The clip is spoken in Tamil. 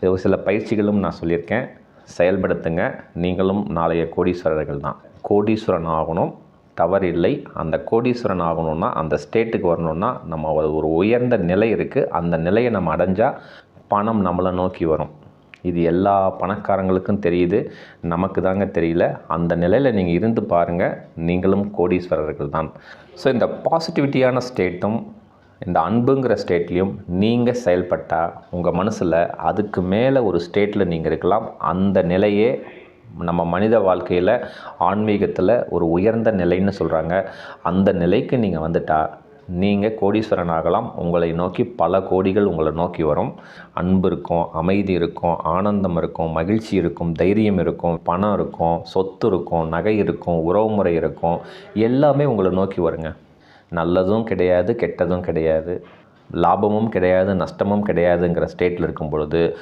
இது ஒரு சில பயிற்சிகளும் நான் சொல்லியிருக்கேன். செயல்படுத்துங்க. நீங்களும் நாளைய கோடீஸ்வரர்கள் தான் கோடீஸ்வரன் ஆகணும் தவறில்லை. அந்த கோடீஸ்வரன் ஆகணும்னா அந்த ஸ்டேட்டுக்கு வரணும்னா நம்ம ஒரு ஒரு உயர்ந்த நிலை இருக்குது அந்த நிலையை நம்ம அடைஞ்சால் பணம் நம்மளை நோக்கி வரும். இது எல்லா பணக்காரங்களுக்கும் தெரியுது. நமக்கு தாங்க தெரியல. அந்த நிலையில் நீங்கள் இருந்து பாருங்கள் நீங்களும் கோடீஸ்வரர்கள் தான் ஸோ இந்த பாசிட்டிவிட்டியான ஸ்டேட்டும் இந்த அன்புங்கிற ஸ்டேட்லேயும் நீங்கள் செயல்பட்டால் உங்கள் மனசில் அதுக்கு மேலே ஒரு ஸ்டேட்டில் நீங்கள் இருக்கலாம். அந்த நிலையே நம்ம மனித வாழ்க்கையில் ஆன்மீகத்தில் ஒரு உயர்ந்த நிலைன்னு சொல்கிறாங்க அந்த நிலைக்கு நீங்கள் வந்துட்டால் நீங்கள் கோடீஸ்வரன் ஆகலாம். உங்களை நோக்கி பல கோடிகள் உங்களை நோக்கி வரும். அன்பு இருக்கும் அமைதி இருக்கும் ஆனந்தம் இருக்கும் மகிழ்ச்சி இருக்கும் தைரியம் இருக்கும் பணம் இருக்கும் சொத்து இருக்கும் நகை இருக்கும் உறவுமுறை இருக்கும். எல்லாமே உங்களை நோக்கி வருங்க. நல்லதும் கிடையாது கெட்டதும் கிடையாது. லாபமும் கிடையாது நஷ்டமும் கிடையாதுங்கிற ஸ்டேட்டில் இருக்கும் பொழுது